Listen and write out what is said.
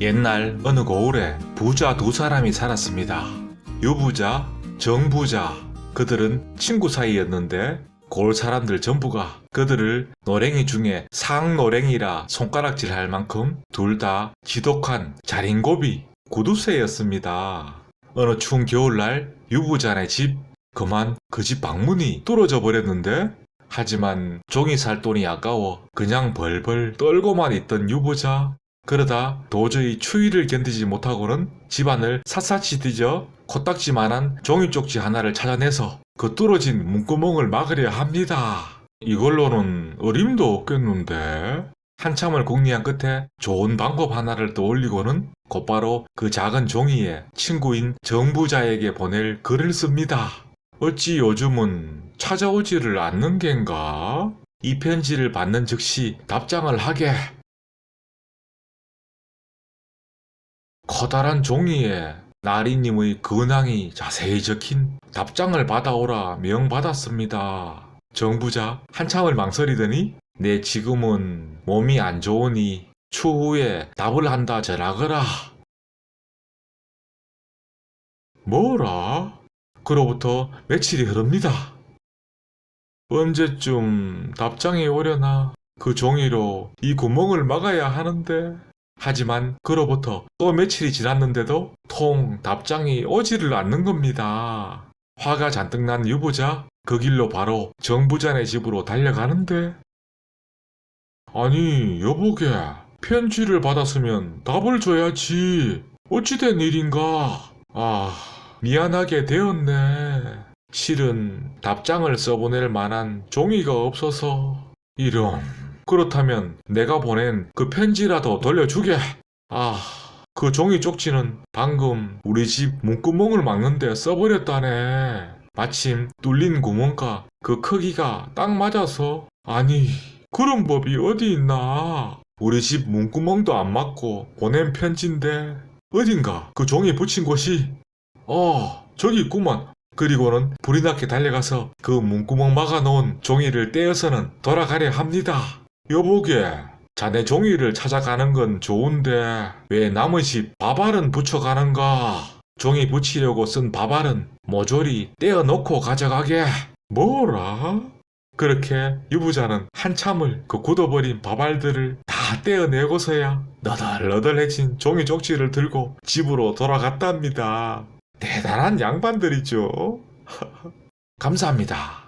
옛날 어느 고을에 부자 두 사람이 살았습니다. 유부자, 정부자. 그들은 친구 사이였는데 고을 사람들 전부가 그들을 노랭이 중에 상노랭이라 손가락질 할 만큼 둘 다 지독한 자린고비 구두쇠였습니다. 어느 추운 겨울날 유부자네 집 그만 그 집 방문이 뚫어져 버렸는데 하지만 종이 살 돈이 아까워 그냥 벌벌 떨고만 있던 유부자 그러다 도저히 추위를 견디지 못하고는 집안을 샅샅이 뒤져 코딱지만한 종이 쪽지 하나를 찾아내서 그 뚫어진 문구멍을 막으려 합니다. 이걸로는 어림도 없겠는데? 한참을 궁리한 끝에 좋은 방법 하나를 떠올리고는 곧바로 그 작은 종이에 친구인 정부자에게 보낼 글을 씁니다. 어찌 요즘은 찾아오지를 않는 겐가? 이 편지를 받는 즉시 답장을 하게. 커다란 종이에 나리님의 근황이 자세히 적힌 답장을 받아오라 명받았습니다. 정부자 한참을 망설이더니 내 지금은 몸이 안 좋으니 추후에 답을 한다 전하거라. 뭐라? 그로부터 며칠이 흐릅니다. 언제쯤 답장이 오려나 그 종이로 이 구멍을 막아야 하는데 하지만 그로부터 또 며칠이 지났는데도 통 답장이 오지를 않는 겁니다. 화가 잔뜩 난 유부자 그 길로 바로 정부자네 집으로 달려가는데. 아니 여보게 편지를 받았으면 답을 줘야지. 어찌된 일인가? 아 미안하게 되었네. 실은 답장을 써보낼 만한 종이가 없어서. 이런 그렇다면 내가 보낸 그 편지라도 돌려주게. 아 그 종이 쪽지는 방금 우리 집 문구멍을 막는데 써버렸다네. 마침 뚫린 구멍과 그 크기가 딱 맞아서. 아니 그런 법이 어디 있나? 우리 집 문구멍도 안 맞고 보낸 편지인데 어딘가 그 종이 붙인 곳이. 어 저기 있구만 그리고는 불이 나게 달려가서 그 문구멍 막아놓은 종이를 떼어서는 돌아가려 합니다 여보게 자네 종이를 찾아가는 건 좋은데 왜집 밥알은 붙여가는가 종이 붙이려고 쓴 밥알은 모조리 떼어놓고 가져가게 뭐라? 그렇게 유부자는 한참을 그 굳어버린 밥알들을 다 떼어내고서야 너덜너덜해진 종이 쪽지를 들고 집으로 돌아갔답니다. 대단한 양반들이죠. 감사합니다.